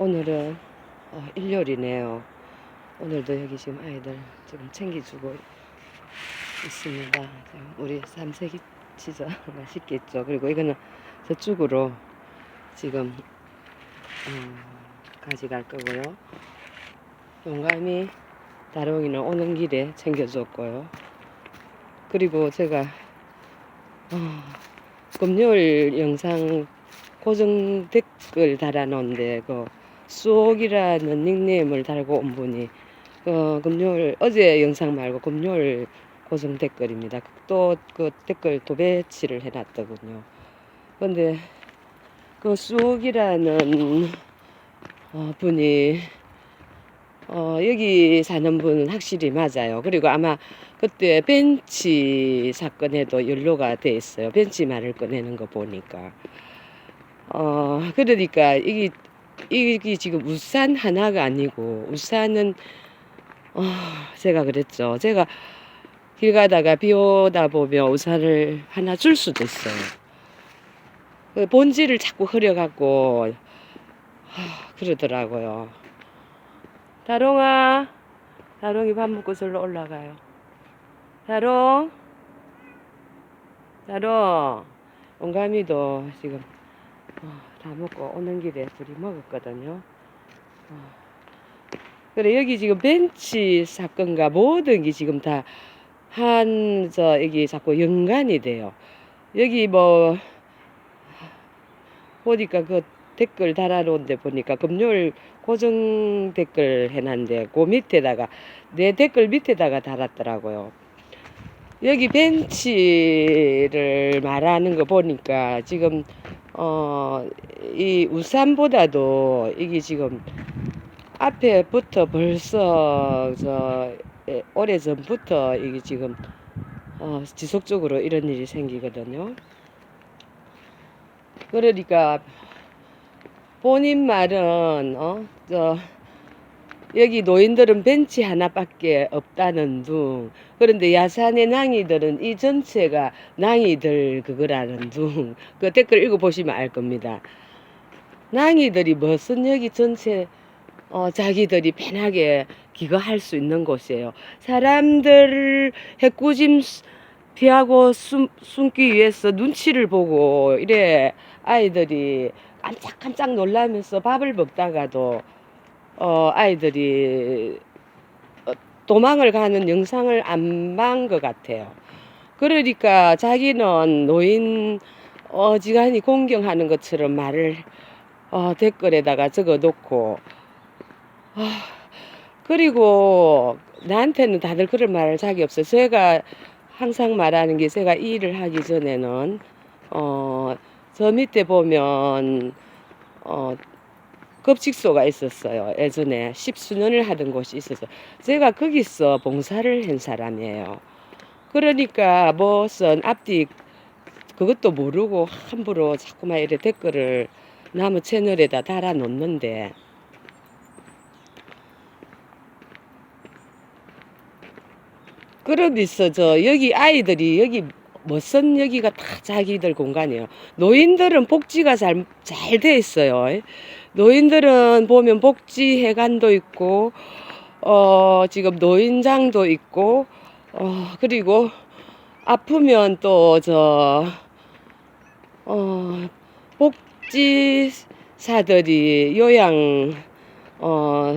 오늘은 어, 일요일이네요. 오늘도 여기 지금 아이들 지금 챙겨주고 있습니다. 우리 삼색이 치즈 맛있겠죠. 그리고 이거는 저쪽으로 지금 음, 가져갈 거고요. 용감이 다롱이는 오는 길에 챙겨줬고요. 그리고 제가 어, 금요일 영상 고정 댓글 달아놓은데 그 수옥이라는 닉네임을 달고 온 분이 그 금요일 어제 영상 말고 금요일 고정 댓글입니다. 또 그 댓글 도배치를 해놨더군요. 근데 그 수옥이라는 어, 분이 어, 여기 사는 분은 확실히 맞아요. 그리고 아마 그때 벤치 사건에도 연로가 돼 있어요. 벤치 말을 꺼내는 거 보니까. 어, 그러니까 이게, 이게 지금 우산 하나가 아니고, 우산은, 어, 제가 그랬죠. 제가 길 가다가 비 오다 보면 우산을 하나 줄 수도 있어요. 그 본질을 자꾸 흐려갖고, 하, 그러더라고요. 다롱아, 다롱이 밥 먹고 절로 올라가요. 다롱, 다롱, 온감이도 지금 어, 다 먹고 오는 길에 둘이 먹었거든요. 어. 그래 여기 지금 벤치 사건과 모든 게 지금 다 한 저 여기 자꾸 연관이 돼요. 여기 뭐 보니까 그 댓글 달아놓은 데 보니까 금요일 고정 댓글 해놨는데 그 밑에다가 내 댓글 밑에다가 달았더라고요. 여기 벤치를 말하는 거 보니까 지금 어 이 우산보다도 이게 지금 앞에부터 벌써 저 에, 오래 전부터 이게 지금 어 지속적으로 이런 일이 생기거든요. 그러니까 본인 말은 어 저 여기 노인들은 벤치 하나밖에 없다는 둥. 그런데 야산의 낭이들은 이 전체가 낭이들 그거라는 둥. 그 댓글 읽어보시면 알 겁니다. 낭이들이 무슨 여기 전체 어, 자기들이 편하게 기거할 수 있는 곳이에요. 사람들 해꾸짐 수- 피하고 숨, 숨기 위해서 눈치를 보고 이래 아이들이 깜짝깜짝 놀라면서 밥을 먹다가도 어, 아이들이 어, 도망을 가는 영상을 안 본 것 같아요. 그러니까 자기는 노인 어지간히 공경하는 것처럼 말을 어, 댓글에다가 적어 놓고 아, 그리고 나한테는 다들 그런 말을 자기 없어요. 제가 항상 말하는 게 제가 이 일을 하기 전에는 어, 저 밑에 보면 어, 급식소가 있었어요. 예전에 십수년을 하던 곳이 있어서 제가 거기서 봉사를 한 사람이에요. 그러니까 무슨 앞뒤 그것도 모르고 함부로 자꾸만 이래 댓글을 남의 채널에다 달아 놓는데 그러면서 저 여기 아이들이 여기 무슨 여기가 다 자기들 공간이에요. 노인들은 복지가 잘 잘 돼 있어요. 노인들은 보면 복지 회관도 있고 어 지금 노인장도 있고 어 그리고 아프면 또 저 어 복지사들이 요양 어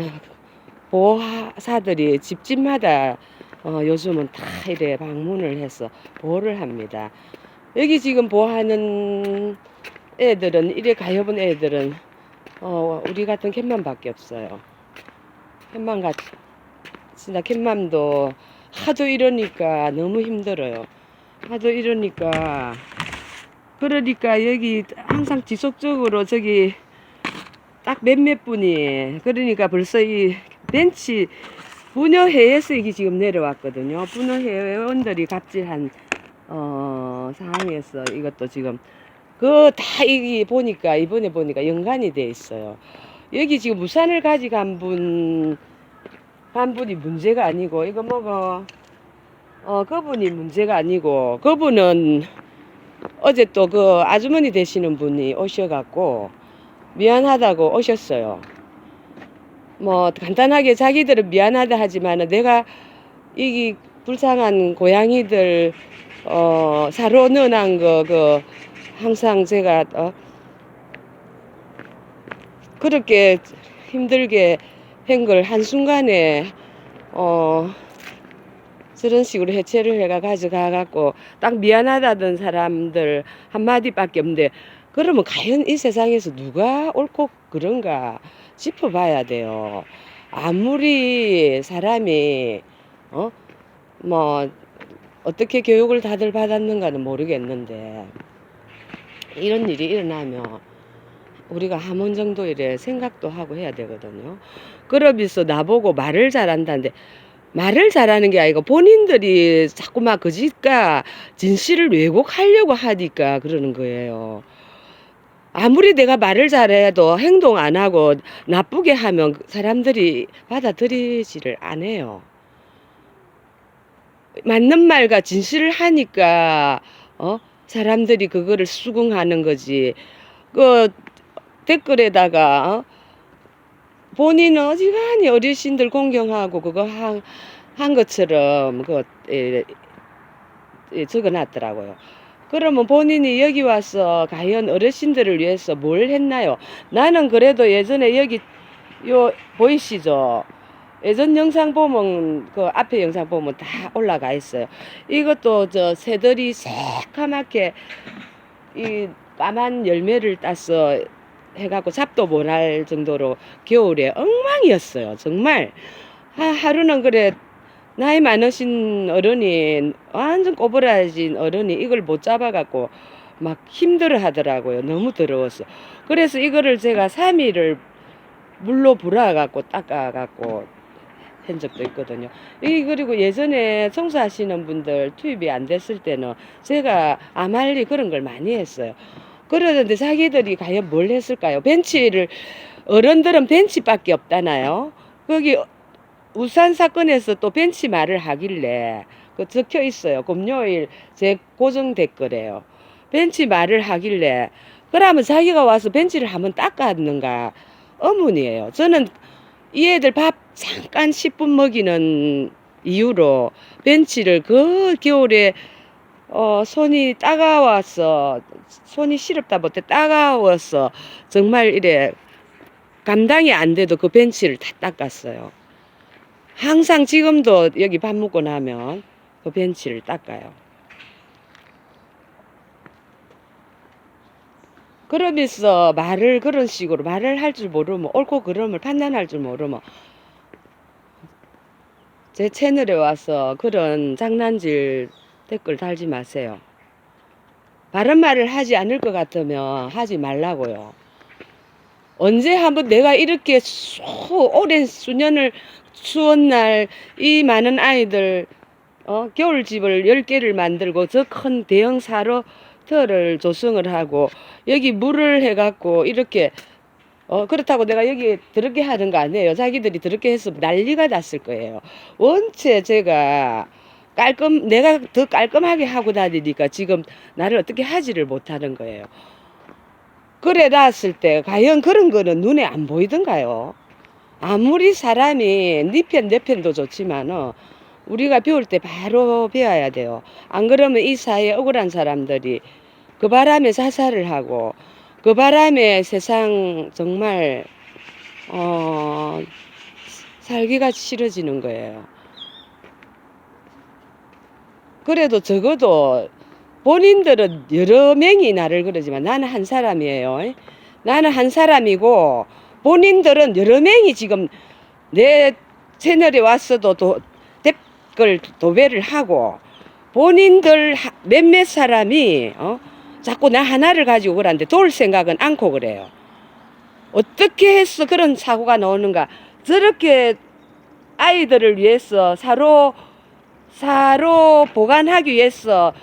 보호사들이 집집마다 어, 요즘은 다 이래 방문을 해서 보호를 합니다. 여기 지금 보호하는 애들은 이래 가여본 애들은 어, 우리 같은 캣맘밖에 없어요. 캣맘 같 진짜 캣맘도 하도 이러니까 너무 힘들어요. 하도 이러니까 그러니까 여기 항상 지속적으로 저기 딱 몇몇 분이 그러니까 벌써 이 벤치 분여회에서 이게 지금 내려왔거든요. 분여회원들이 갑질한 어, 상황에서 이것도 지금 그다 이게 보니까 이번에 보니까 연관이 돼 있어요. 여기 지금 우산을 가져간 분, 한 분이 문제가 아니고 이거 뭐고 어 그분이 문제가 아니고 그분은 어제 또 그 아주머니 되시는 분이 오셔갖고 미안하다고 오셨어요. 뭐 간단하게 자기들은 미안하다 하지만은 내가 이 불쌍한 고양이들 어 사로 넣어놓은 거그 항상 제가 어 그렇게 힘들게 한 걸 한순간에 어 저런 식으로 해체를 해가 가져가 갖고 딱 미안하다던 사람들 한마디밖에 없는데 그러면 과연 이 세상에서 누가 옳고 그런가 짚어봐야 돼요. 아무리 사람이 어 뭐 어떻게 교육을 다들 받았는가는 모르겠는데 이런 일이 일어나면 우리가 한번 정도 이래 생각도 하고 해야 되거든요. 그러면서 나보고 말을 잘한다는데 말을 잘하는 게 아니고 본인들이 자꾸만 거짓과 진실을 왜곡하려고 하니까 그러는 거예요. 아무리 내가 말을 잘해도 행동 안 하고 나쁘게 하면 사람들이 받아들이지를 안 해요. 맞는 말과 진실을 하니까 어 사람들이 그거를 수긍하는 거지. 그 댓글에다가 어? 본인은 어지간히 어르신들 공경하고 그거 한, 한 것처럼 그 에, 에, 적어놨더라고요. 그러면 본인이 여기 와서 과연 어르신들을 위해서 뭘 했나요? 나는 그래도 예전에 여기 요 보이시죠? 예전 영상 보면 그 앞에 영상 보면 다 올라가 있어요. 이것도 저 새들이 새까맣게 이 까만 열매를 따서 해갖고 잡도 못할 정도로 겨울에 엉망이었어요. 정말 하, 하루는 그래 나이 많으신 어른이 완전 꼬부라진 어른이 이걸 못 잡아갖고 막 힘들어 하더라고요. 너무 더러워서. 그래서 이거를 제가 3일을 물로 불어갖고 닦아갖고 한 적도 있거든요. 이 그리고 예전에 청소하시는 분들 투입이 안 됐을 때는 제가 아말리 그런 걸 많이 했어요. 그러는데 자기들이 과연 뭘 했을까요? 벤치를 어른들은 벤치밖에 없다나요? 거기 우산 사건에서 또 벤치 말을 하길래 그 적혀 있어요. 금요일 제 고정 댓글에요. 벤치 말을 하길래 그러면 자기가 와서 벤치를 한번 닦았는가 의문이에요. 저는 이 애들 밥 잠깐 10분 먹이는 이유로 벤치를 그 겨울에 어 손이 따가워서 손이 시렵다 못해 따가워서 정말 이래 감당이 안 돼도 그 벤치를 다 닦았어요. 항상 지금도 여기 밥 먹고 나면 그 벤치를 닦아요. 그러면서 말을 그런 식으로 말을 할 줄 모르면 옳고 그름을 판단할 줄 모르면 제 채널에 와서 그런 장난질 댓글 달지 마세요. 바른 말을 하지 않을 것 같으면 하지 말라고요. 언제 한번 내가 이렇게 수, 오랜 수년을 추운 날 이 많은 아이들 어, 겨울집을 10개를 만들고 저 큰 대형 사로 터를 조성을 하고 여기 물을 해갖고 이렇게 어 그렇다고 내가 여기 더럽게 하는 거 아니에요. 자기들이 더럽게 했으면 난리가 났을 거예요. 원체 제가 깔끔 내가 더 깔끔하게 하고 다니니까 지금 나를 어떻게 하지를 못하는 거예요. 그래 놨을 때 과연 그런 거는 눈에 안 보이던가요? 아무리 사람이 네 편 내 편도 좋지만은 우리가 배울 때 바로 배워야 돼요. 안 그러면 이 사회에 억울한 사람들이 그 바람에 자살을 하고 그 바람에 세상 정말 어 살기가 싫어지는 거예요. 그래도 적어도 본인들은 여러 명이 나를 그러지만 나는 한 사람이에요. 나는 한 사람이고 본인들은 여러 명이 지금 내 채널에 왔어도 도, 댓글 도배를 하고 본인들 하- 몇몇 사람이 어? 자꾸 나 하나를 가지고 그러는데 도울 생각은 않고 그래요. 어떻게 해서 그런 사고가 나오는가? 저렇게 아이들을 위해서 사로 사로 보관하기 위해서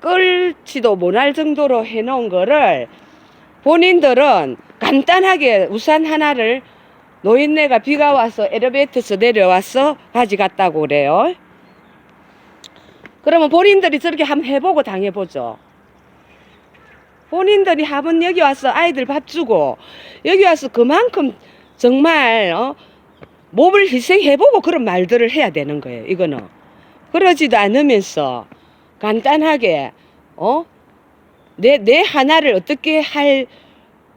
끌지도 못할 정도로 해놓은 거를 본인들은 간단하게 우산 하나를 노인네가 비가 와서 엘리베이터에서 내려와서 가져갔다고 그래요. 그러면 본인들이 저렇게 한번 해보고 당해보죠. 본인들이 한번 여기 와서 아이들 밥 주고 여기 와서 그만큼 정말 어, 몸을 희생해보고 그런 말들을 해야 되는 거예요. 이거는 그러지도 않으면서 간단하게 어? 내, 내 하나를 어떻게 할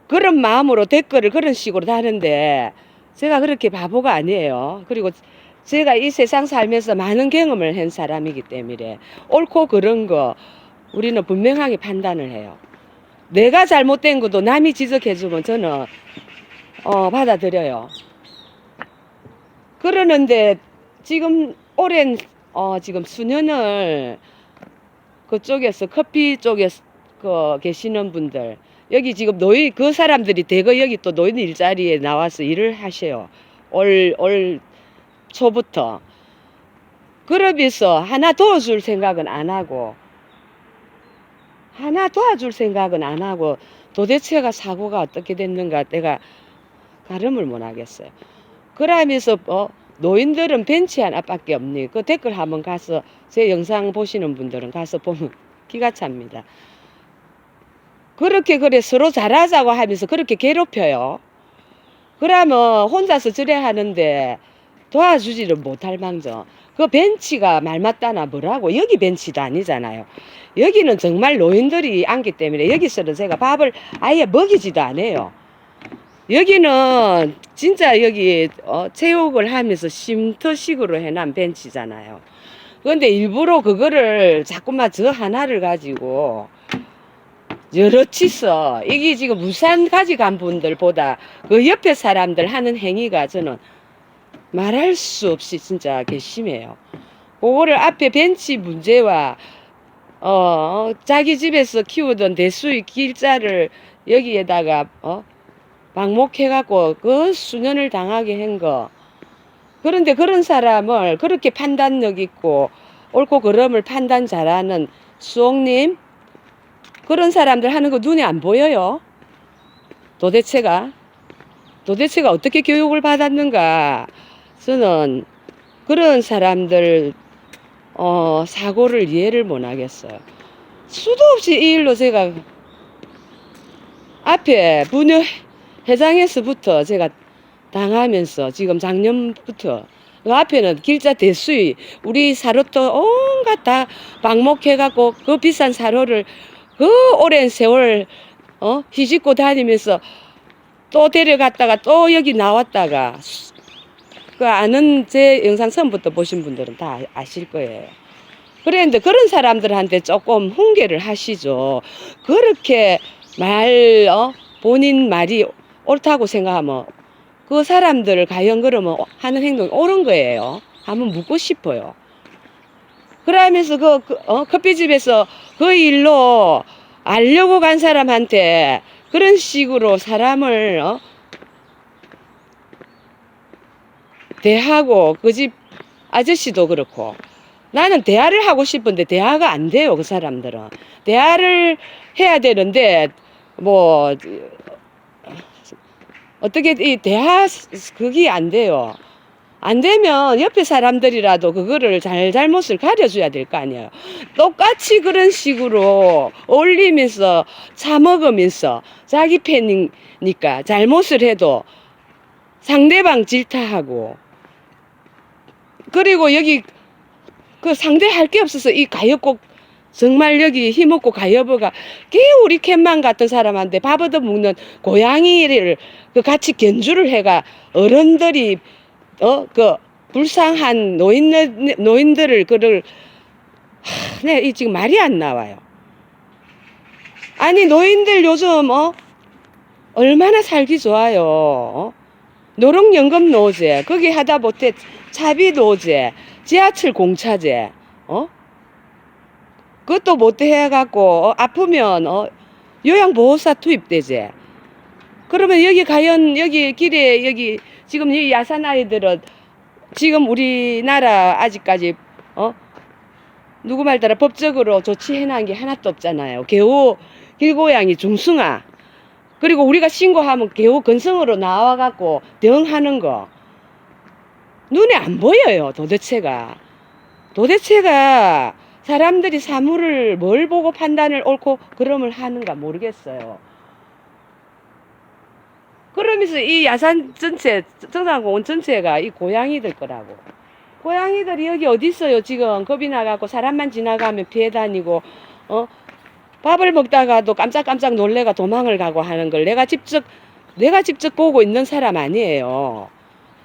그런 마음으로 댓글을 그런 식으로 다는데 제가 그렇게 바보가 아니에요. 그리고 제가 이 세상 살면서 많은 경험을 한 사람이기 때문에 옳고 그른 거 우리는 분명하게 판단을 해요. 내가 잘못된 것도 남이 지적해주면 저는 어, 받아들여요. 그러는데 지금 오랜 어, 지금 수년을 그쪽에서 커피 쪽에 그 계시는 분들 여기 지금 노인 그 사람들이 대거 여기 또 노인 일자리에 나와서 일을 하셔요. 올 올 초부터 그러면서 하나 도와줄 생각은 안 하고 하나 도와줄 생각은 안 하고 도대체가 사고가 어떻게 됐는가 내가 가름을 못 하겠어요. 그러면서 어, 노인들은 벤치 하나밖에 없니? 그 댓글 한번 가서 제 영상 보시는 분들은 가서 보면 기가 찹니다. 그렇게 그래 서로 잘하자고 하면서 그렇게 괴롭혀요. 그러면 혼자서 저래 하는데 도와주지를 못할 망정. 그 벤치가 말 맞다나 뭐라고 여기 벤치도 아니잖아요. 여기는 정말 노인들이 앉기 때문에 여기서는 제가 밥을 아예 먹이지도 않아요. 여기는 진짜 여기 어, 체육을 하면서 쉼터식으로 해놓은 벤치잖아요. 그런데 일부러 그거를 자꾸만 저 하나를 가지고 여럿이서 이게 지금 부산 가지 간 분들보다 그 옆에 사람들 하는 행위가 저는 말할 수 없이 진짜 괘씸해요. 그거를 앞에 벤치 문제와 어 자기 집에서 키우던 대수의 길자를 여기에다가 어 방목해갖고 그 수년을 당하게 한 거. 그런데 그런 사람을 그렇게 판단력 있고 옳고 그름을 판단 잘하는 수옥님 그런 사람들 하는 거 눈에 안 보여요. 도대체가 도대체가 어떻게 교육을 받았는가? 저는 그런 사람들 어, 사고를 이해를 못 하겠어요. 수도 없이 이 일로 제가 앞에 분녀 회장에서부터 제가 당하면서 지금 작년부터 그 앞에는 길자 대수위 우리 사료도 온갖 다 방목해갖고 그 비싼 사료를 그 오랜 세월 어 희짓고 다니면서 또 데려갔다가 또 여기 나왔다가 그 아는 제 영상 처음부터 보신 분들은 다 아실 거예요. 그런데 그런 사람들한테 조금 훈계를 하시죠. 그렇게 말, 어, 본인 말이 옳다고 생각하면 그 사람들을 과연 그러면 하는 행동이 옳은 거예요. 한번 묻고 싶어요. 그러면서 그, 그 어, 커피집에서 그 일로 알려고 간 사람한테 그런 식으로 사람을 어, 대하고 그 집 아저씨도 그렇고. 나는 대화를 하고 싶은데 대화가 안 돼요 그 사람들은. 대화를 해야 되는데 뭐 어떻게 이 대화 그게 안 돼요 안 되면 옆에 사람들이라도 그거를 잘 잘못을 가려줘야 될 거 아니에요. 똑같이 그런 식으로 올리면서 차 먹으면서 자기 팬이니까 잘못을 해도 상대방 질타하고 그리고 여기 그 상대할 게 없어서 이 가엾고 정말 여기 힘없고 가여버가 개 우리 캔만 같은 사람한테 밥 얻어 먹는 고양이를 그 같이 견주를 해가 어른들이 어 그 불쌍한 노인 노인들을 그를 하, 네, 이 지금 말이 안 나와요. 아니 노인들 요즘 어 얼마나 살기 좋아요. 어? 노령연금 노제 거기 하다 못해 차비 노제 지하철 공차제 어 그것도 못 해갖고 어, 아프면 어 요양보호사 투입되제 그러면 여기 과연 여기 길에 여기 지금 이 야산 아이들은 지금 우리나라 아직까지 어? 누구 말 따라 법적으로 조치해놓은 게 하나도 없잖아요. 개호 길고양이 중승아. 그리고 우리가 신고하면 개호 건성으로 나와갖고 대응하는 거. 눈에 안 보여요 도대체가. 도대체가 사람들이 사물을 뭘 보고 판단을 옳고 그름을 하는가 모르겠어요 그러면서 이 야산 전체, 정상공원 전체가 이 고양이들 거라고. 고양이들이 여기 어디 있어요, 지금. 겁이 나갖고 사람만 지나가면 피해 다니고, 어? 밥을 먹다가도 깜짝깜짝 놀래가 도망을 가고 하는 걸 내가 직접, 내가 직접 보고 있는 사람 아니에요.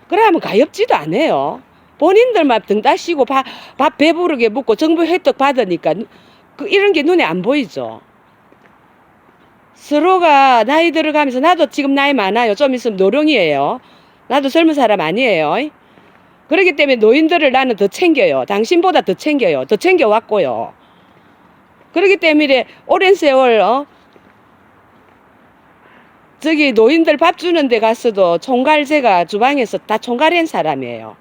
그러면 가엾지도 않아요. 본인들만 등 따시고 밥, 밥 배부르게 먹고 정부 혜택 받으니까 그 이런 게 눈에 안 보이죠. 서로가 나이 들어가면서 나도 지금 나이 많아요. 좀 있으면 노령이에요. 나도 젊은 사람 아니에요. 그렇기 때문에 노인들을 나는 더 챙겨요. 당신보다 더 챙겨요. 더 챙겨왔고요. 그렇기 때문에 오랜 세월 어? 저기 노인들 밥 주는 데 가서도 총괄 제가 주방에서 다 총괄한 사람이에요.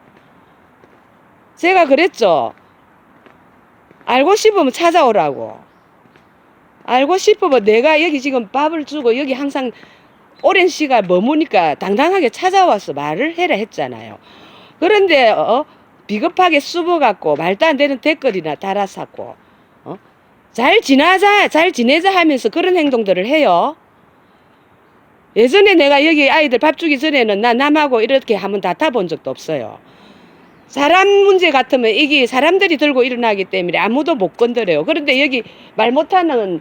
제가 그랬죠. 알고 싶으면 찾아오라고. 알고 싶으면 내가 여기 지금 밥을 주고 여기 항상 오랜 시간 머무니까 당당하게 찾아와서 말을 해라 했잖아요. 그런데 어 비겁하게 숨어갖고 말도 안 되는 댓글이나 달아쌌고 어? 잘 지나자 잘 지내자 하면서 그런 행동들을 해요. 예전에 내가 여기 아이들 밥 주기 전에는 나 남하고 이렇게 한번 다퉈본 적도 없어요. 사람 문제 같으면 이게 사람들이 들고 일어나기 때문에 아무도 못 건드려요. 그런데 여기 말 못하는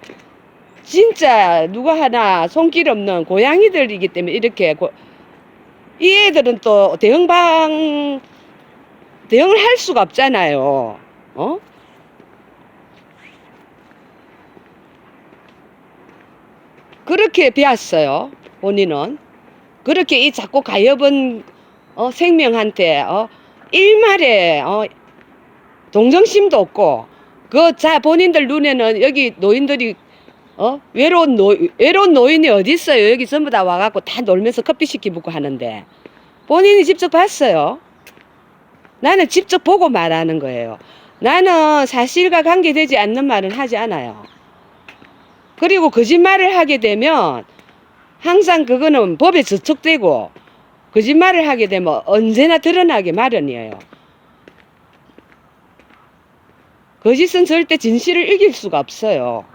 진짜 누가 하나 손길 없는 고양이들이기 때문에 이렇게 고- 이 애들은 또 대응방 대응을 할 수가 없잖아요. 어? 그렇게 배웠어요. 본인은 그렇게 이 자꾸 가엾은 어, 생명한테 어, 일말에 어, 동정심도 없고 그 자 본인들 눈에는 여기 노인들이 어 외로운 노 외로운 노인이 어디 있어요? 여기 전부 다 와갖고 다 놀면서 커피 시키 먹고 하는데. 본인이 직접 봤어요. 나는 직접 보고 말하는 거예요. 나는 사실과 관계되지 않는 말은 하지 않아요. 그리고 거짓말을 하게 되면 항상 그거는 법에 저촉되고 거짓말을 하게 되면 언제나 드러나게 마련이에요. 거짓은 절대 진실을 이길 수가 없어요.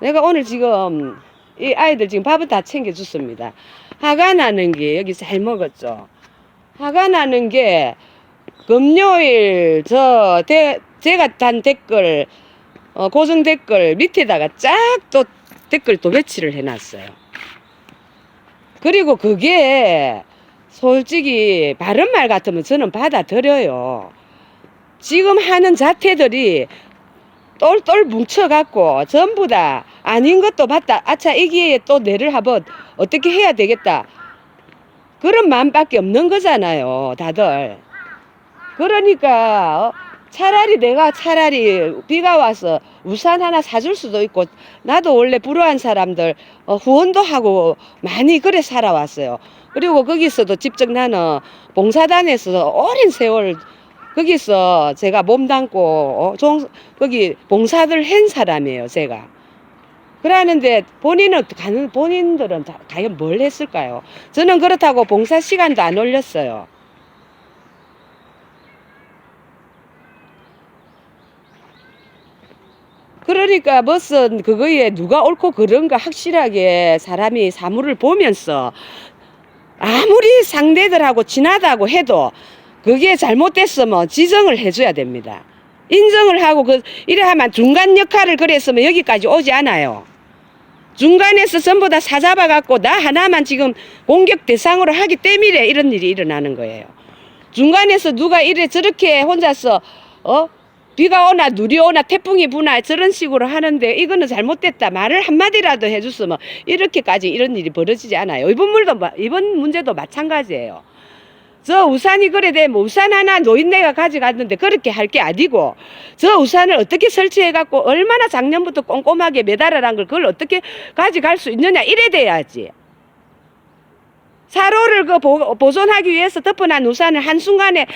내가 오늘 지금 이 아이들 지금 밥을 다 챙겨줬습니다. 화가 나는 게 여기 잘 먹었죠. 화가 나는 게 금요일 저 대, 제가 단 댓글 어, 고정 댓글 밑에다가 쫙 또 댓글 도배치를 해놨어요. 그리고 그게 솔직히 바른 말 같으면 저는 받아들여요. 지금 하는 자태들이 똘똘 뭉쳐갖고 전부 다 아닌 것도 봤다. 아차, 이 기회에 또 내를 한번 어떻게 해야 되겠다. 그런 마음밖에 없는 거잖아요, 다들. 그러니까 어, 차라리 내가 차라리 비가 와서 우산 하나 사줄 수도 있고 나도 원래 불우한 사람들 어, 후원도 하고 많이 그래 살아왔어요. 그리고 거기서도 직접 나는 봉사단에서 오랜 세월 거기서 제가 몸담고 어, 종, 거기 봉사들 한 사람이에요, 제가. 그러는데 본인은 본인들은 다- 과연 뭘 했을까요? 저는 그렇다고 봉사 시간도 안 올렸어요. 그러니까 무슨 그거에 누가 옳고 그른가 확실하게 사람이 사물을 보면서 아무리 상대들하고 친하다고 해도 그게 잘못됐으면 지정을 해줘야 됩니다. 인정을 하고 그 이래 하면 중간 역할을 그랬으면 여기까지 오지 않아요. 중간에서 전부 다 사잡아 갖고 나 하나만 지금 공격 대상으로 하기 때문에 이런 일이 일어나는 거예요. 중간에서 누가 이래 저렇게 혼자서 어 비가 오나 눈이 오나 태풍이 부나 저런 식으로 하는데 이거는 잘못됐다 말을 한마디라도 해줬으면 이렇게까지 이런 일이 벌어지지 않아요. 이번 물도 마- 이번 문제도 마찬가지예요. 저 우산이 그래 되면 우산 하나 노인네가 가져갔는데 그렇게 할 게 아니고 저 우산을 어떻게 설치해 갖고 얼마나 작년부터 꼼꼼하게 매달아란 걸 그걸 어떻게 가져갈 수 있느냐 이래 돼야지. 사로를 그 보, 보존하기 위해서 덮어놓은 우산을 한순간에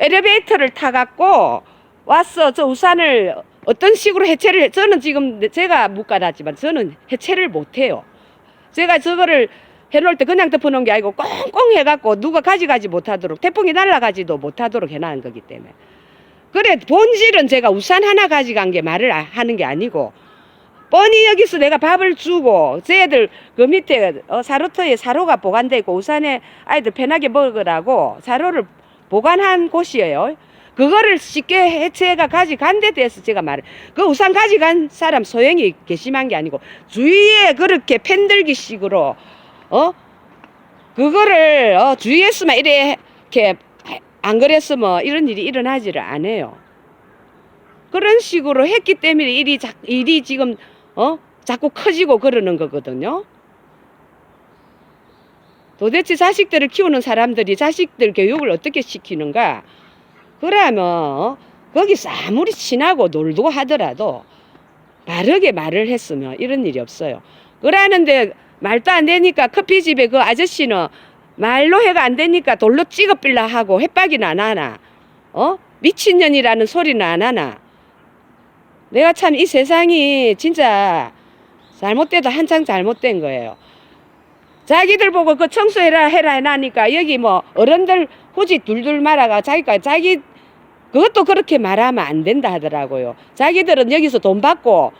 엘리베이터를 타갖고 왔어. 저 우산을 어떤 식으로 해체를, 해- 저는 지금 제가 묵가놨지만 저는 해체를 못해요. 제가 저거를 해놓을 때 그냥 덮어놓은 게 아니고 꽁꽁 해갖고 누가 가져가지 못하도록 태풍이 날아가지도 못하도록 해놓은 거기 때문에. 그래, 본질은 제가 우산 하나 가져간 게 말을 아- 하는 게 아니고 뻔히 여기서 내가 밥을 주고 쟤들 그 밑에 어, 사로터에 사로가 보관돼 있고 우산에 아이들 편하게 먹으라고 사로를 보관한 곳이에요. 그거를 쉽게 해체가 가져간 데 대해서 제가 말을 그 우산 가져간 사람 소행이 괘씸한 게 아니고 주위에 그렇게 팬들기 식으로 어 그거를 어, 주위에서만 이렇게 안 그랬으면 이런 일이 일어나지를 않아요. 그런 식으로 했기 때문에 일이 자, 일이 지금 어 자꾸 커지고 그러는 거거든요. 도대체 자식들을 키우는 사람들이 자식들 교육을 어떻게 시키는가? 그러면 어, 거기서 아무리 친하고 놀고 하더라도 바르게 말을 했으면 이런 일이 없어요. 그러는데 말도 안 되니까 커피집에 그 아저씨는 말로 해가 안 되니까 돌로 찍어빌라 하고 햇박이는 안 하나? 어? 미친년이라는 소리는 안 하나? 내가 참 이 세상이 진짜 잘못돼도 한창 잘못된 거예요. 자기들 보고 그 청소해라 해라 해나니까 여기 뭐 어른들 굳이 둘둘 말아가 자기가 자기 그것도 그렇게 말하면 안 된다 하더라고요. 자기들은 여기서 돈 받고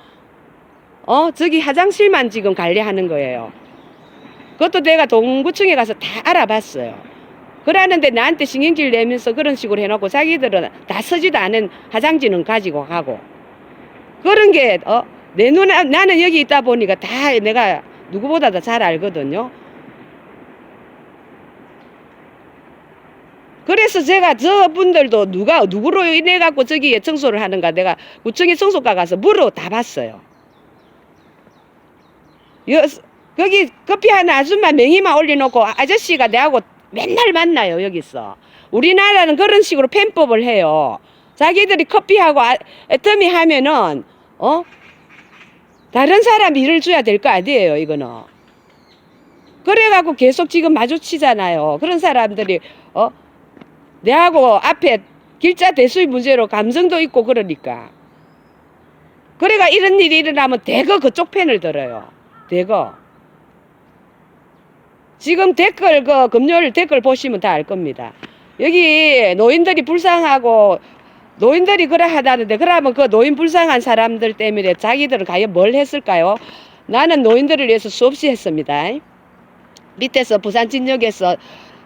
어 저기 화장실만 지금 관리하는 거예요. 그것도 내가 동구청에 가서 다 알아봤어요. 그러는데 나한테 신경질 내면서 그런 식으로 해놓고 자기들은 다 서지도 않은 화장지는 가지고 가고 그런 게 어 내 눈에 나는 여기 있다 보니까 다 내가 누구보다도 잘 알거든요. 그래서 제가 저분들도 누가 누구로 인해 갖고 저기에 청소를 하는가 내가 구청에 청소과 가서 물어 다 봤어요. 여, 거기 커피 하는 아줌마 명의만 올려놓고 아저씨가 내하고 맨날 만나요 여기서. 우리나라는 그런 식으로 펜법을 해요. 자기들이 커피하고 아, 애터미 하면은 어 다른 사람 일을 줘야 될 거 아니에요 이거는. 그래갖고 계속 지금 마주치잖아요. 그런 사람들이 어 내하고 앞에 길자 대수의 문제로 감정도 있고 그러니까. 그래가 이런 일이 일어나면 대거 그쪽 편을 들어요. 대거. 지금 댓글 그 금요일 댓글 보시면 다 알 겁니다. 여기 노인들이 불쌍하고 노인들이 그래 하다는데 그러면 그 노인 불쌍한 사람들 때문에 자기들은 과연 뭘 했을까요? 나는 노인들을 위해서 수없이 했습니다. 밑에서 부산 진역에서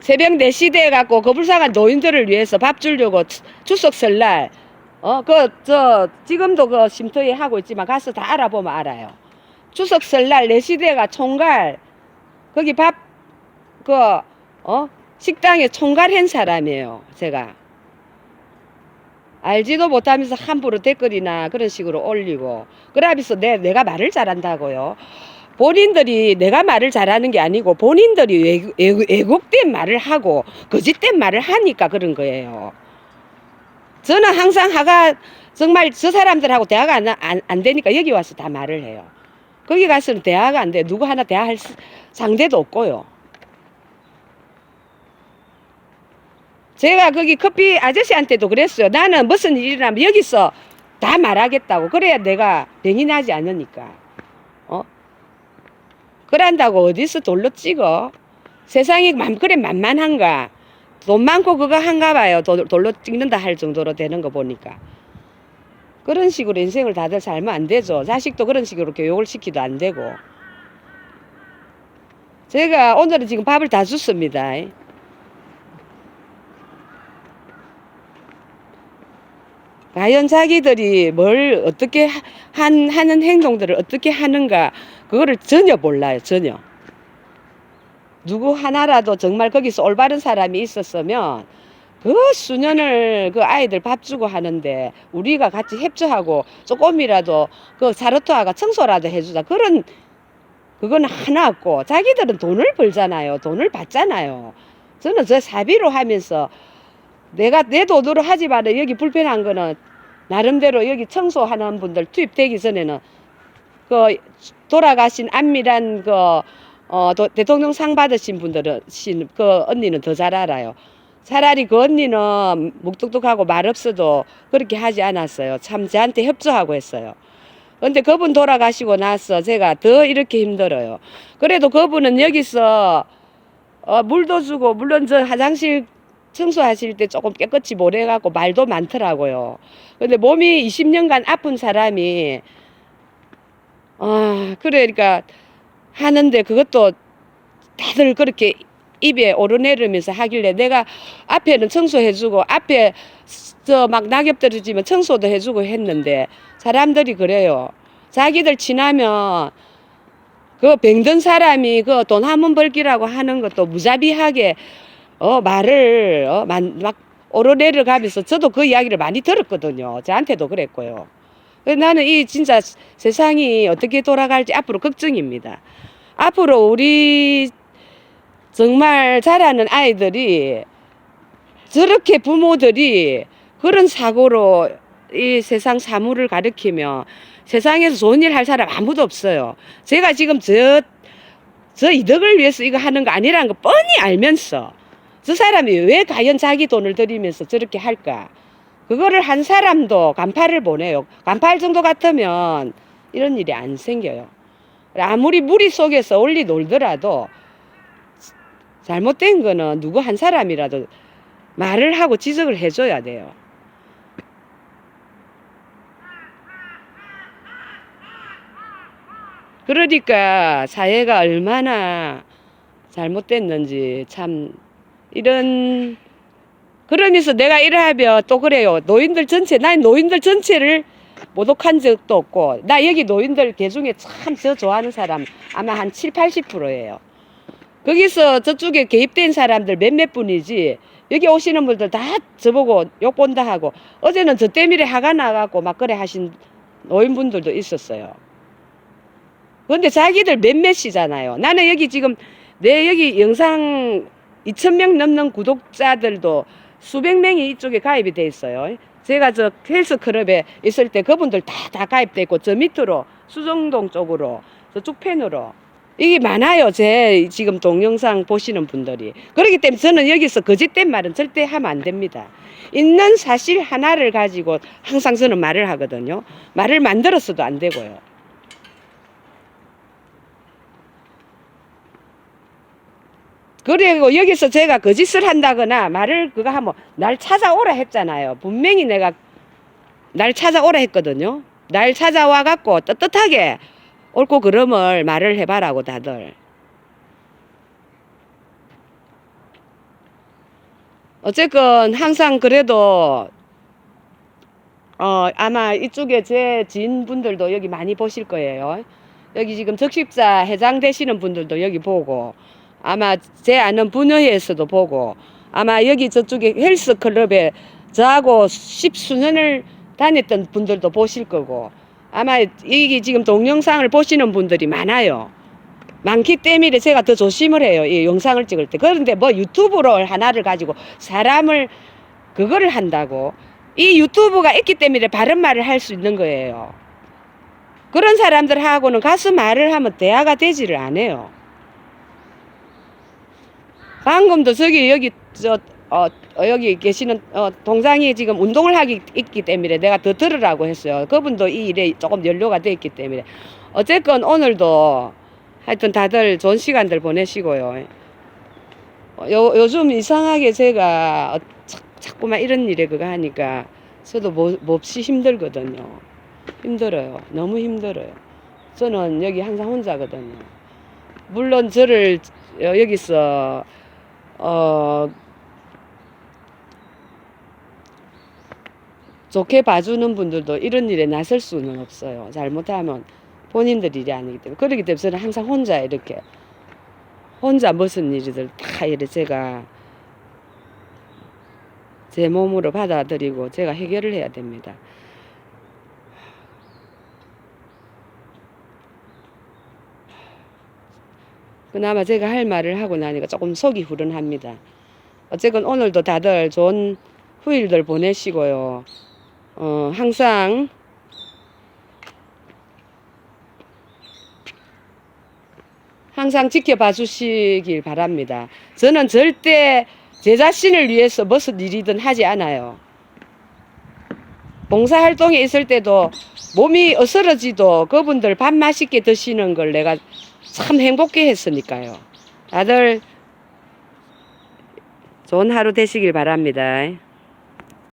새벽 4시 돼 갖고 그 불쌍한 노인들을 위해서 밥 주려고 추- 추석 설날 어 그 저 지금도 그 쉼터에 하고 있지만 가서 다 알아보면 알아요. 추석 설날 4시 돼가 총괄 거기 밥 그 어 식당에 총괄한 사람이에요. 제가 알지도 못하면서 함부로 댓글이나 그런 식으로 올리고 그러면서 내 내가 말을 잘한다고요. 본인들이 내가 말을 잘하는 게 아니고 본인들이 왜곡- 왜곡된 말을 하고 거짓된 말을 하니까 그런 거예요. 저는 항상 하가 정말 저 사람들하고 대화가 안, 안, 안 되니까 여기 와서 다 말을 해요. 거기 가서는 대화가 안 돼. 누구 하나 대화할 스- 상대도 없고요. 제가 거기 커피 아저씨한테도 그랬어요. 나는 무슨 일이 나면 여기서 다 말하겠다고. 그래야 내가 병이 나지 않으니까. 어? 그런다고 어디서 돌로 찍어? 세상이 맘 그래 만만한가? 돈 많고 그거 한가 봐요. 도- 돌로 찍는다 할 정도로 되는 거 보니까. 그런 식으로 인생을 다들 살면 안 되죠. 자식도 그런 식으로 교육을 시키도 안 되고. 제가 오늘은 지금 밥을 다 줬습니다. 과연 자기들이 뭘 어떻게 하- 한, 하는 행동들을 어떻게 하는가, 그거를 전혀 몰라요, 전혀. 누구 하나라도 정말 거기서 올바른 사람이 있었으면 그 수년을 그 아이들 밥 주고 하는데 우리가 같이 협조하고 조금이라도 그 사르토아가 청소라도 해주자. 그런, 그건 하나 없고 자기들은 돈을 벌잖아요. 돈을 받잖아요. 저는 저 사비로 하면서 내가 내 돈으로 하지만 여기 불편한 거는 나름대로 여기 청소하는 분들 투입되기 전에는 그 돌아가신 안미란 그 어, 도- 대통령 상 받으신 분들은 신- 그 언니는 더 잘 알아요. 차라리 그 언니는 묵뚝뚝하고 말 없어도 그렇게 하지 않았어요. 참 저한테 협조하고 했어요. 근데 그분 돌아가시고 나서 제가 더 이렇게 힘들어요. 그래도 그분은 여기서 어, 물도 주고 물론 저 화장실 청소하실 때 조금 깨끗이 못해갖고 말도 많더라고요. 근데 몸이 20년간 아픈 사람이 아, 그러니까 하는데 그것도 다들 그렇게 입에 오르내리면서 하길래 내가 앞에는 청소해주고 앞에 저 막 낙엽 떨어지면 청소도 해주고 했는데 사람들이 그래요. 자기들 지나면 그 병든 사람이 그 돈 한 번 벌기라고 하는 것도 무자비하게 어 말을 어막 오르내려 가면서 저도 그 이야기를 많이 들었거든요. 저한테도 그랬고요. 나는 이 진짜 세상이 어떻게 돌아갈지 앞으로 걱정입니다. 앞으로 우리 정말 자라는 아이들이 저렇게 부모들이 그런 사고로 이 세상 사물을 가리키며 세상에서 좋은 일 할 사람 아무도 없어요. 제가 지금 저, 저 이득을 위해서 이거 하는 거 아니라는 거 뻔히 알면서 저 사람이 왜 과연 자기 돈을 들이면서 저렇게 할까? 그거를 한 사람도 간파를 보내요. 간파할 정도 같으면 이런 일이 안 생겨요. 아무리 무리 속에서 올리 놀더라도 잘못된 거는 누구 한 사람이라도 말을 하고 지적을 해줘야 돼요. 그러니까 사회가 얼마나 잘못됐는지 참 이런 그러면서 내가 이러하면 또 그래요. 노인들 전체, 난 노인들 전체를 모독한 적도 없고, 나 여기 노인들 개 중에 참 저 좋아하는 사람 아마 한 7, 80%예요. 거기서 저쪽에 개입된 사람들 몇몇 분이지, 여기 오시는 분들 다 저보고 욕 본다 하고, 어제는 저 때문에 화가 나갖고 막 그래 하신 노인분들도 있었어요. 근데 자기들 몇몇이잖아요. 나는 여기 지금 내 여기 영상 2,000명 넘는 구독자들도 수백 명이 이쪽에 가입이 돼 있어요. 제가 저 헬스 클럽에 있을 때 그분들 다, 다 가입돼 있고 저 밑으로 수정동 쪽으로 저쪽 펜으로 이게 많아요. 제 지금 동영상 보시는 분들이. 그렇기 때문에 저는 여기서 거짓된 말은 절대 하면 안 됩니다. 있는 사실 하나를 가지고 항상 저는 말을 하거든요. 말을 만들었어도 안 되고요. 그리고 여기서 제가 거짓을 한다거나 말을 그거 하면 날 찾아오라 했잖아요. 분명히 내가 날 찾아오라 했거든요. 날 찾아와 갖고 떳떳하게 옳고 그름을 말을 해봐라고 다들. 어쨌건 항상 그래도 어 아마 이쪽에 제 지인분들도 여기 많이 보실 거예요. 여기 지금 적십자 회장 되시는 분들도 여기 보고 아마 제 아는 분야에서도 보고 아마 여기 저쪽에 헬스 클럽에 저하고 십수년을 다녔던 분들도 보실 거고 아마 이게 지금 동영상을 보시는 분들이 많아요. 많기 때문에 제가 더 조심을 해요. 이 영상을 찍을 때. 그런데 뭐 유튜브로 하나를 가지고 사람을 그거를 한다고 이 유튜브가 있기 때문에 바른 말을 할 수 있는 거예요. 그런 사람들하고는 가서 말을 하면 대화가 되지를 않아요. 방금도 저기 여기 저 어, 어, 여기 계시는 어, 동장이 지금 운동을 하기 있기 때문에 내가 더 들으라고 했어요. 그분도 이 일에 조금 연료가 돼 있기 때문에 어쨌건 오늘도 하여튼 다들 좋은 시간들 보내시고요. 어, 요, 요즘 이상하게 제가 어, 자, 자꾸만 이런 일에 그거 하니까 저도 뭐, 몹시 힘들거든요. 힘들어요. 너무 힘들어요. 저는 여기 항상 혼자거든요. 물론 저를 어, 여기서 어 좋게 봐주는 분들도 이런 일에 나설 수는 없어요. 잘못하면 본인들 일이 아니기 때문에. 그렇기 때문에 저는 항상 혼자 이렇게, 혼자 무슨 일이들 다 이렇게 제가 제 몸으로 받아들이고 제가 해결을 해야 됩니다. 그나마 제가 할 말을 하고 나니까 조금 속이 후련합니다. 어쨌건 오늘도 다들 좋은 후일들 보내시고요. 어, 항상 항상 지켜봐 주시길 바랍니다. 저는 절대 제 자신을 위해서 무슨 일이든 하지 않아요. 봉사활동에 있을 때도 몸이 어스러지도 그분들 밥 맛있게 드시는 걸 내가 참 행복해 했으니까요. 다들 좋은 하루 되시길 바랍니다.